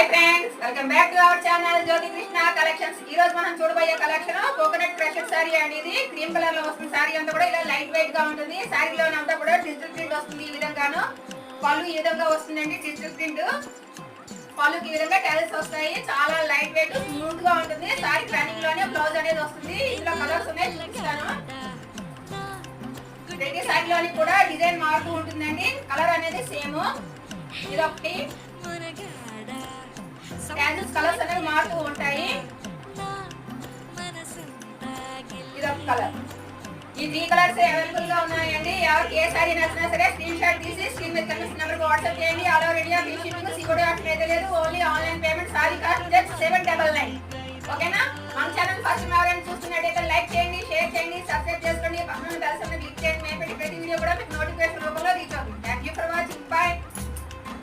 Hi friends welcome back to our channel Jyothi Krishna collections ఈ రోజు మనం చూడబోయే కలెక్షన్ కోకోనట్ ప్రెషర్ సారీ అనేది క్రీమ్ కలర్లో వస్తుంది సారీ అంతా కూడా ఇలా లైట్ వెయిట్గా ఉంటుంది. సారీలో అంతా కూడా డిజిటల్ ప్రింట్ వస్తుంది ఈ విధంగాను. పళ్ళు ఈ విధంగా వస్తుందండి డిజిటల్ ప్రింట్ పళ్ళుకి ఈ విధంగా టైల్స్ వస్తాయి. చాలా లైట్ వెయిట్ స్మూత్గా ఉంటుంది. సారీ ప్లానింగ్లోనే బ్లౌజ్ అనేది వస్తుంది. ఇందులో కలర్స్ ఉన్నాయి చూపిస్తాను. ప్రతి సారీలోని కూడా డిజైన్ మారుతూ ఉంటుందండి. కలర్ అనేది సేమ్ ఇది మారుతూ ఉంటాయి. ఇది కలర్. ఈ త్రీ కలర్స్ అవైలబుల్గా ఉన్నాయండి. ఎవరికి ఏ సారీ నచ్చినా సరే స్క్రీన్ షాట్ తీసి స్క్రీన్ మీద కనిపిస్తున్న నెంబర్కి వాట్సాప్ చేయండి. All over India free shipping సీకోడి option అయితే లేదు. Only online payment sari cost just seven double nine ఓకేనా మన ఛానల్ ఫస్ట్